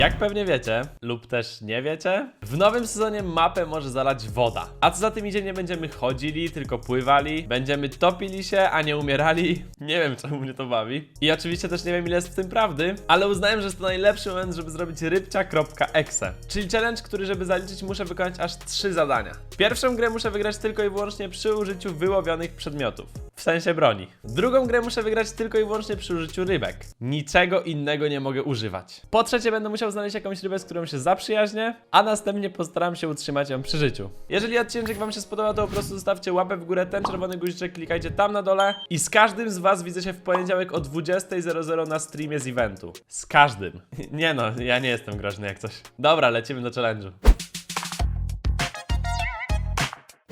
Jak pewnie wiecie, lub też nie wiecie, w nowym sezonie mapę może zalać woda. A co za tym idzie, nie będziemy chodzili, tylko pływali, będziemy topili się, a nie umierali. Nie wiem, czemu mnie to bawi. I oczywiście też nie wiem, ile jest w tym prawdy, ale uznałem, że jest to najlepszy moment, żeby zrobić rybcia.exe. Czyli challenge, który żeby zaliczyć muszę wykonać aż trzy zadania. Pierwszą grę muszę wygrać tylko i wyłącznie przy użyciu wyłowionych przedmiotów. W sensie broni. Drugą grę muszę wygrać tylko i wyłącznie przy użyciu rybek. Niczego innego nie mogę używać. Po trzecie będę musiał znaleźć jakąś rybę, z którą się zaprzyjaźnię, a następnie postaram się utrzymać ją przy życiu. Jeżeli odcinek wam się spodoba, to po prostu zostawcie łapę w górę, ten czerwony guziczek klikajcie tam na dole i z każdym z was widzę się w poniedziałek o 20.00 na streamie z eventu. Z każdym. Nie no, ja nie jestem groźny jak coś. Dobra, lecimy do challenge'u.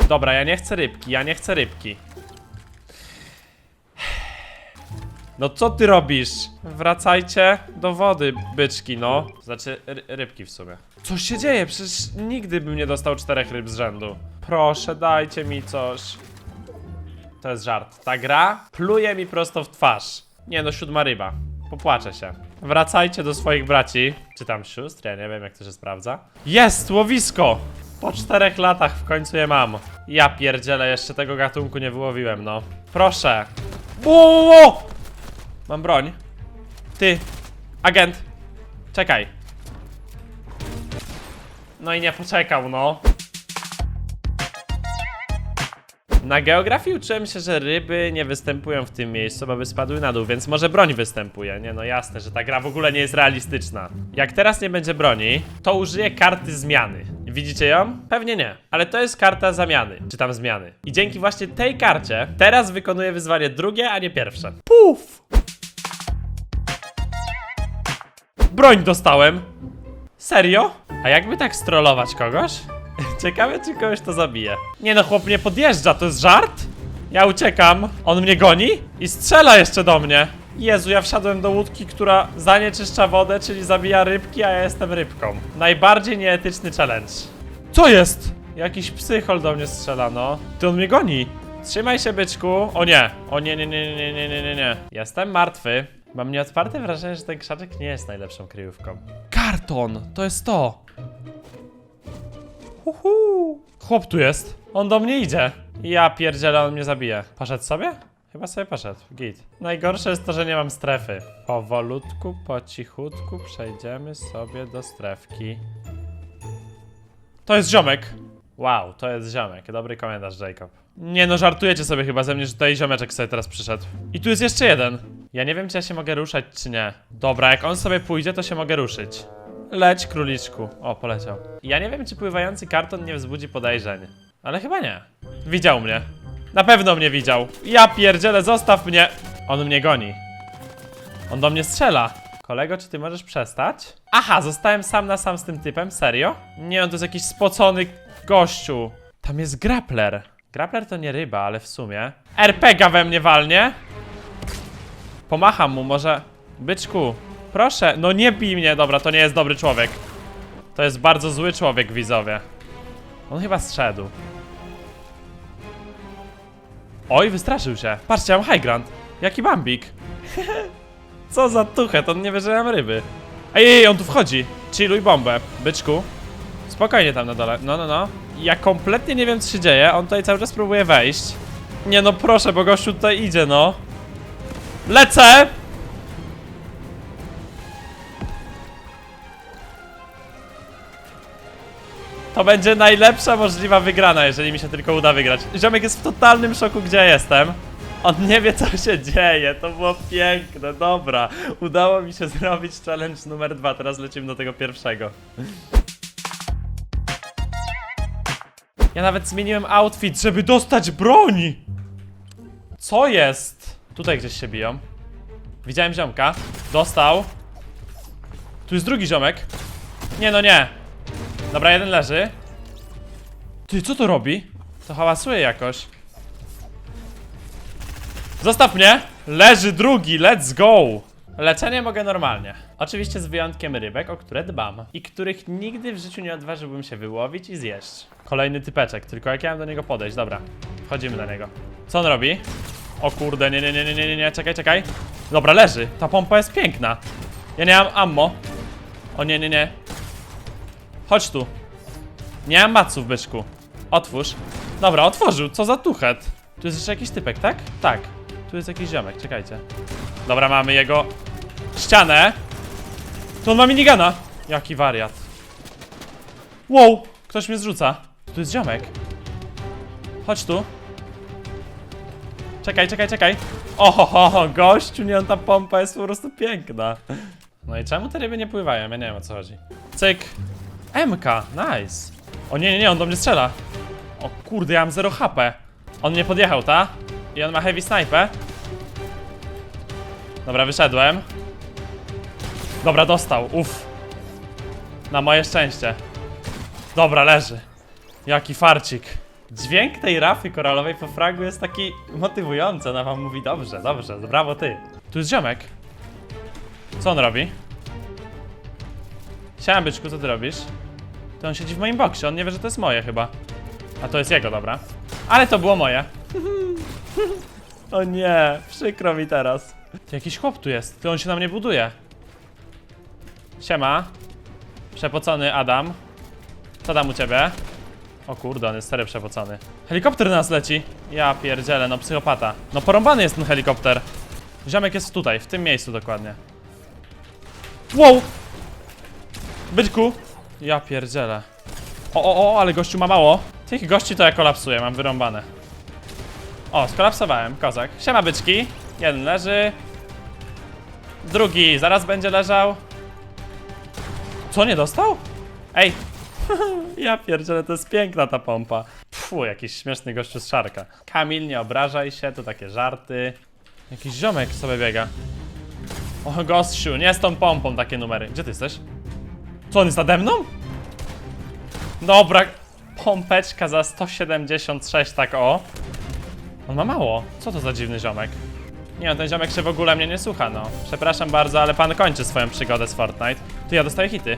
Dobra, ja nie chcę rybki, ja nie chcę rybki. No co ty robisz? Wracajcie do wody, byczki, no. Znaczy, ry rybki w sumie. Co się dzieje? Przecież nigdy bym nie dostał czterech ryb z rzędu. Proszę, dajcie mi coś. To jest żart. Ta gra pluje mi prosto w twarz. Nie no, siódma ryba. Popłaczę się. Wracajcie do swoich braci. Czy tam sióstr? Ja nie wiem, jak to się sprawdza. Jest! Łowisko! Po czterech latach w końcu je mam. Ja pierdzielę, jeszcze tego gatunku nie wyłowiłem, no. Proszę. Ło! Mam broń. Ty, agent, czekaj. No i nie poczekał, no. Na geografii uczyłem się, że ryby nie występują w tym miejscu, bo by spadły na dół, więc może broń występuje. Nie no jasne, że ta gra w ogóle nie jest realistyczna. Jak teraz nie będzie broni, to użyję karty zmiany. Widzicie ją? Pewnie nie, ale to jest karta zamiany, czy tam zmiany. I dzięki właśnie tej karcie teraz wykonuję wyzwanie drugie, a nie pierwsze. Puf! Broń dostałem. Serio? A jakby tak strollować kogoś? Ciekawe, czy kogoś to zabije. Nie no, chłop mnie podjeżdża, to jest żart? Ja uciekam, on mnie goni i strzela jeszcze do mnie. Jezu, ja wsiadłem do łódki, która zanieczyszcza wodę, czyli zabija rybki, a ja jestem rybką. Najbardziej nieetyczny challenge. Co jest? Jakiś psychol do mnie strzela, no. Ty on mnie goni. Trzymaj się, byczku. O nie. O nie, nie, nie, nie, nie, nie, nie. Jestem martwy. Mam nieotwarte wrażenie, że ten krzaczek nie jest najlepszą kryjówką. Karton! To jest to! Uhu. Chłop tu jest. On do mnie idzie. Ja pierdzielę, on mnie zabije. Poszedł sobie? Chyba sobie poszedł. Git. Najgorsze jest to, że nie mam strefy. Powolutku, po cichutku przejdziemy sobie do strefki. To jest ziomek. Wow, to jest ziomek. Dobry komentarz, Jacob. Nie no, żartujecie sobie chyba ze mnie, że tutaj ziomeczek sobie teraz przyszedł. I tu jest jeszcze jeden. Ja nie wiem, czy ja się mogę ruszać, czy nie. Dobra, jak on sobie pójdzie, to się mogę ruszyć. Leć, króliczku. O, poleciał. Ja nie wiem, czy pływający karton nie wzbudzi podejrzeń. Ale chyba nie. Widział mnie. Na pewno mnie widział. Ja pierdzielę, zostaw mnie. On mnie goni. On do mnie strzela. Kolego, czy ty możesz przestać? Aha, zostałem sam na sam z tym typem, serio? Nie, on to jest jakiś spocony gościu. Tam jest grappler. Grappler to nie ryba, ale w sumie. RPGa we mnie walnie. Pomacham mu, może. Byczku, proszę, no nie bij mnie, dobra, to nie jest dobry człowiek. To jest bardzo zły człowiek, widzowie. On chyba zszedł. Oj, wystraszył się. Patrzcie, mam high ground. Jaki bambik. Co za tuchet, on nie wie, że mam ryby. Ej, ej, on tu wchodzi. Chilluj bombę, byczku. Spokojnie tam na dole. No, no, no. Ja kompletnie nie wiem, co się dzieje. On tutaj cały czas próbuje wejść. Nie no, proszę, bo gościu tutaj idzie, no. Lecę! To będzie najlepsza możliwa wygrana, jeżeli mi się tylko uda wygrać. Ziomek jest w totalnym szoku, gdzie jestem. On nie wie, co się dzieje. To było piękne, dobra. Udało mi się zrobić challenge numer dwa. Teraz lecimy do tego pierwszego. Ja nawet zmieniłem outfit, żeby dostać broń! Co jest? Tutaj gdzieś się biją. Widziałem ziomka. Dostał. Tu jest drugi ziomek. Nie, no nie. Dobra, jeden leży. Ty, co to robi? To hałasuje jakoś. Zostaw mnie! Leży drugi, let's go! Leczenie mogę normalnie. Oczywiście z wyjątkiem rybek, o które dbam. I których nigdy w życiu nie odważyłbym się wyłowić i zjeść. Kolejny typeczek, tylko jak ja mam do niego podejść? Dobra, wchodzimy do niego. Co on robi? O kurde, nie, nie, nie, nie, nie, nie, nie, czekaj, czekaj. Dobra, leży. Ta pompa jest piękna. Ja nie mam ammo. O nie, nie, nie. Chodź tu. Nie mam maców, byczku. Otwórz. Dobra, otworzył. Co za tuchet. Tu jest jeszcze jakiś typek, tak? Tak. Tu jest jakiś ziomek, czekajcie. Dobra, mamy jego ścianę. To on ma minigana. Jaki wariat. Wow, ktoś mnie zrzuca. Tu jest ziomek. Chodź tu. Czekaj, czekaj, czekaj. Oho, gościu, nie, on ta pompa jest po prostu piękna. No i czemu te ryby nie pływają? Ja nie wiem o co chodzi. Cyk. MK, nice. O nie, nie, nie, on do mnie strzela. O kurde, ja mam 0 HP. On mnie podjechał, ta? I on ma heavy sniper. Dobra, wyszedłem. Dobra, dostał, uff. Na moje szczęście. Dobra, leży. Jaki farcik. Dźwięk tej rafy koralowej po fragu jest taki motywujący. Ona wam mówi dobrze, dobrze, brawo ty. Tu jest ziomek. Co on robi? Siema byczku, co ty robisz? To on siedzi w moim boksie, on nie wie, że to jest moje chyba. A to jest jego, dobra. Ale to było moje. o nie, przykro mi teraz. To jakiś chłop tu jest, ty on się na mnie buduje. Siema. Przepocony Adam. Co tam u ciebie? O kurde, on jest serio przepocony. Helikopter na nas leci. Ja pierdzielę, no psychopata. No porąbany jest ten helikopter. Ziomek jest tutaj, w tym miejscu dokładnie. Wow! Byczku! Ja pierdzielę. O, o, o, ale gościu ma mało. Tych gości to ja kolapsuję, mam wyrąbane. O, skolapsowałem, kozak. Siema byczki. Jeden leży. Drugi zaraz będzie leżał. Co, nie dostał? Ej! ja pierdzielę, to jest piękna ta pompa. Pfu, jakiś śmieszny gościu z szarka. Kamil, nie obrażaj się, to takie żarty. Jakiś ziomek sobie biega. O, gościu, nie z tą pompą takie numery. Gdzie ty jesteś? Co, on jest nade mną? Dobra, pompeczka za 176, tak o. On ma mało. Co to za dziwny ziomek? Nie, no ten ziomek się w ogóle mnie nie słucha, no. Przepraszam bardzo, ale pan kończy swoją przygodę z Fortnite. Tu ja dostaję hity.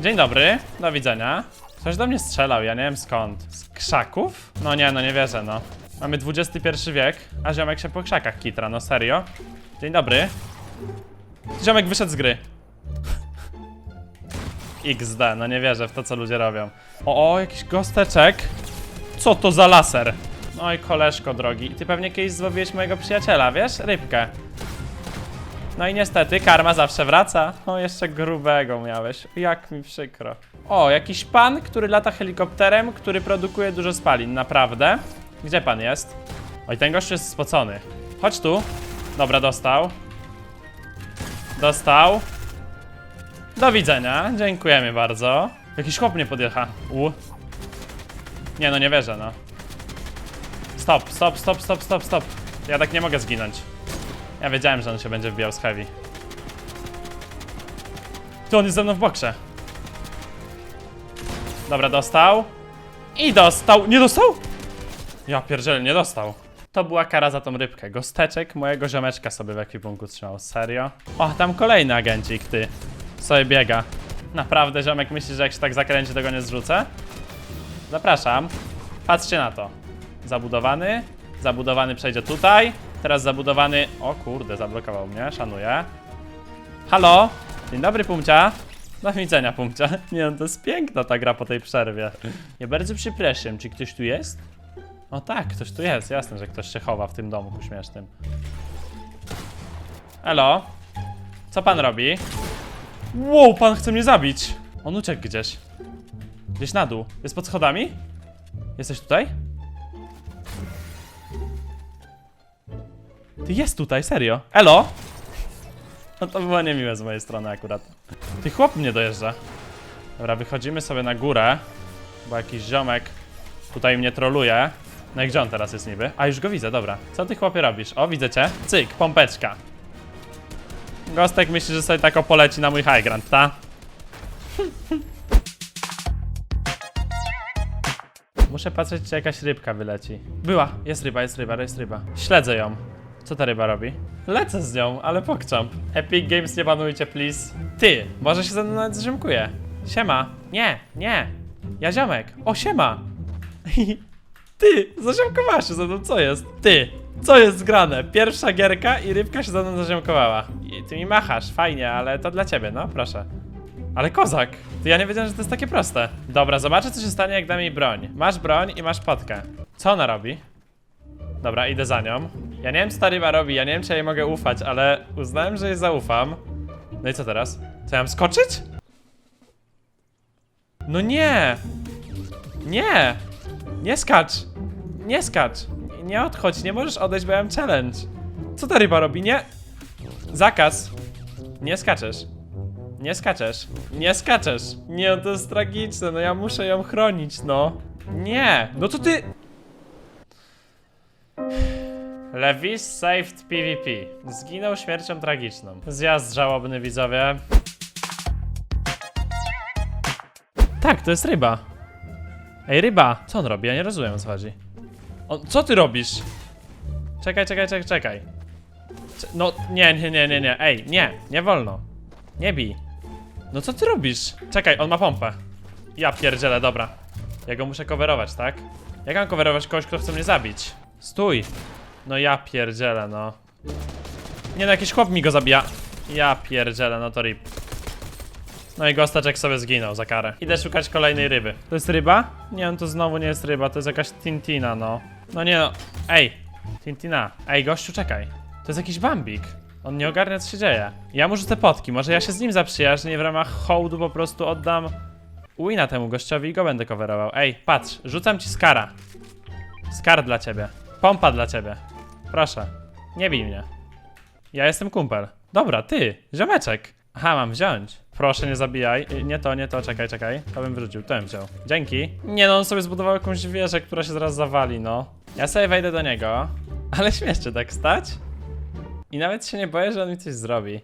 Dzień dobry, do widzenia. Ktoś do mnie strzelał, ja nie wiem skąd. Z krzaków? No nie, no nie wierzę, no. Mamy XXI wiek, a ziomek się po krzakach kitra, no serio. Dzień dobry. Ziomek wyszedł z gry. XD, no nie wierzę w to, co ludzie robią. O, o, jakiś gosteczek. Co to za laser? I koleżko drogi, ty pewnie kiedyś złowiłeś mojego przyjaciela, wiesz? Rybkę. No i niestety, karma zawsze wraca. O, jeszcze grubego miałeś. Jak mi przykro. O, jakiś pan, który lata helikopterem, który produkuje dużo spalin, naprawdę. Gdzie pan jest? Oj, ten gość jest spocony. Chodź tu. Dobra, dostał. Dostał. Do widzenia, dziękujemy bardzo. Jakiś chłop mnie podjecha. U. Nie no, nie wierzę, no. Stop, stop, stop, stop, stop, stop. Ja tak nie mogę zginąć. Ja wiedziałem, że on się będzie wbijał z heavy. Tu on jest ze mną w boksie. Dobra, dostał. I dostał. Nie dostał? Ja pierdzielę, nie dostał. To była kara za tą rybkę. Gosteczek mojego ziomeczka sobie w ekwipunku trzymał. Serio? O, tam kolejny agencik, ty. Sobie biega. Naprawdę, ziomek myśli, że jak się tak zakręci, to go nie zrzucę? Zapraszam. Patrzcie na to. Zabudowany. Zabudowany przejdzie tutaj. Teraz zabudowany... O kurde, zablokował mnie. Szanuję. Halo? Dzień dobry, Pumcia. Do widzenia, Pumcia. Nie no, to jest piękna ta gra po tej przerwie. Ja bardzo przepraszam, czy ktoś tu jest? O tak, ktoś tu jest. Jasne, że ktoś się chowa w tym domku śmiesznym. Elo? Co pan robi? Wow, pan chce mnie zabić. On uciekł gdzieś. Gdzieś na dół. Jest pod schodami? Jesteś tutaj? Ty jest tutaj, serio. Elo? No to było niemiłe z mojej strony akurat. Ty chłop mnie dojeżdża. Dobra, wychodzimy sobie na górę, bo jakiś ziomek tutaj mnie troluje. No i gdzie on teraz jest niby? A, już go widzę, dobra. Co ty chłopie robisz? O, widzę cię. Cyk, pompeczka. Gostek myśli, że sobie tak poleci na mój high ground, ta? Muszę patrzeć, czy jakaś rybka wyleci. Była, jest ryba, jest ryba, jest ryba. Śledzę ją. Co ta ryba robi? Lecę z nią, ale pokczamp. Epic Games nie banujcie, please. Ty, może się ze mną nawet zziomkuje. Siema. Nie, nie. Ja ziomek. O, siema. Ty, zaziomkowałaś się ze mną, co jest? Ty, Co jest grane? Pierwsza gierka i rybka się za mną zaziomkowała. I ty mi machasz, fajnie, ale to dla ciebie, no proszę. Ale kozak! To ja nie wiedziałem, że to jest takie proste. Dobra, zobaczę co się stanie jak dam jej broń. Masz broń i masz potkę. Co ona robi? Dobra, idę za nią. Ja nie wiem co ta ryba robi, ja nie wiem czy ja jej mogę ufać, ale uznałem, że jej zaufam. No i co teraz? Co ja mam skoczyć? No nie! Nie! Nie skacz! Nie skacz! Nie odchodź, nie możesz odejść, bo ja mam challenge. Co ta ryba robi? Nie! Zakaz! Nie skaczesz. Nie skaczesz. Nie skaczesz. Nie, to jest tragiczne, no ja muszę ją chronić, no. Nie! No to ty... Levis saved PvP. Zginął śmiercią tragiczną. Zjazd żałobny, widzowie. Tak, to jest ryba. Ej, ryba! Co on robi? Ja nie rozumiem o co chodzi. On, co ty robisz? Czekaj, czekaj, czekaj, czekaj. Cze- No, nie, nie, nie, nie, nie. Ej, nie, nie wolno. Nie bij. No co ty robisz? Czekaj, on ma pompę. Ja pierdzielę, dobra. Ja go muszę coverować, tak? Jak mam coverować kogoś, kto chce mnie zabić? Stój. No ja pierdzielę, no. Nie no, jakiś chłop mi go zabija. Ja pierdzielę, no to rip. No i Gosteczek sobie zginął za karę. Idę szukać kolejnej ryby. To jest ryba? Nie, no to znowu nie jest ryba, to jest jakaś Tintina, no. No nie no. Ej, Tintina. Ej, gościu, czekaj. To jest jakiś Bambik. On nie ogarnia, co się dzieje. Ja mu rzucę potki, może ja się z nim zaprzyjaźnię w ramach hołdu po prostu oddam wina temu gościowi i go będę coverował. Ej, patrz, rzucam ci skara. Skar dla ciebie. Pompa dla ciebie. Proszę, nie bij mnie. Ja jestem kumpel. Dobra, ty, ziomeczek. Aha, mam wziąć. Proszę, nie zabijaj. Y, Nie to, nie to, czekaj, czekaj. To bym wrzucił, to bym wziął. Dzięki. Nie no, on sobie zbudował jakąś wieżę, która się zaraz zawali, no. Ja sobie wejdę do niego. Ale śmieszcie tak stać. I nawet się nie boję, że on mi coś zrobi.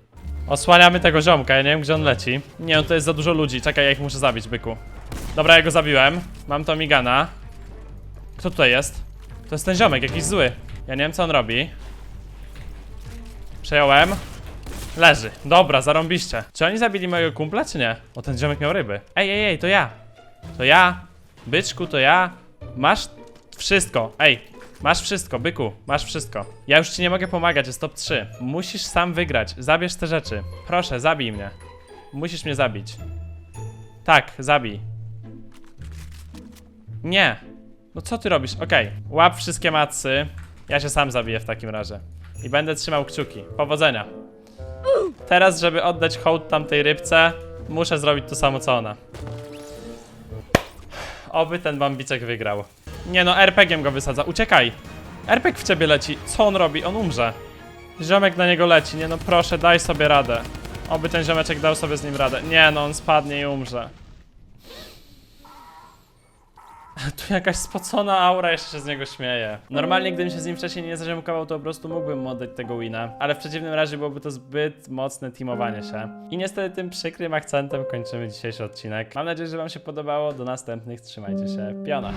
Osłaniamy tego ziomka, ja nie wiem gdzie on leci. Nie, no to jest za dużo ludzi, czekaj, ja ich muszę zabić, byku. Dobra, ja go zabiłem. Mam to migana. Kto tutaj jest? To jest ten ziomek, jakiś zły. Ja nie wiem co on robi. Przejąłem. Leży. Dobra, zarąbiście. Czy oni zabili mojego kumpla, czy nie? O, ten ziomek miał ryby. Ej, ej, ej, to ja. To ja. Byczku, to ja. Masz wszystko. Ej, masz wszystko, byku. Masz wszystko. Ja już ci nie mogę pomagać, jest top 3. Musisz sam wygrać. Zabierz te rzeczy. Proszę, zabij mnie. Musisz mnie zabić. Tak, zabij. Nie. No co ty robisz? Okej. Łap wszystkie macy. Ja się sam zabiję w takim razie. I będę trzymał kciuki. Powodzenia. Teraz, żeby oddać hołd tamtej rybce, muszę zrobić to samo co ona. Oby ten bambicek wygrał. Nie no, RPG-iem go wysadza. Uciekaj! RPG w ciebie leci. Co on robi? On umrze. Ziomek na niego leci. Nie no, proszę, daj sobie radę. Oby ten ziomeczek dał sobie z nim radę. Nie no, on spadnie i umrze. Tu jakaś spocona aura jeszcze się z niego śmieje. Normalnie, gdybym się z nim wcześniej nie zaziomkował, to po prostu mógłbym oddać tego wina. Ale w przeciwnym razie byłoby to zbyt mocne teamowanie się. I niestety tym przykrym akcentem kończymy dzisiejszy odcinek. Mam nadzieję, że wam się podobało. Do następnych. Trzymajcie się. Piona.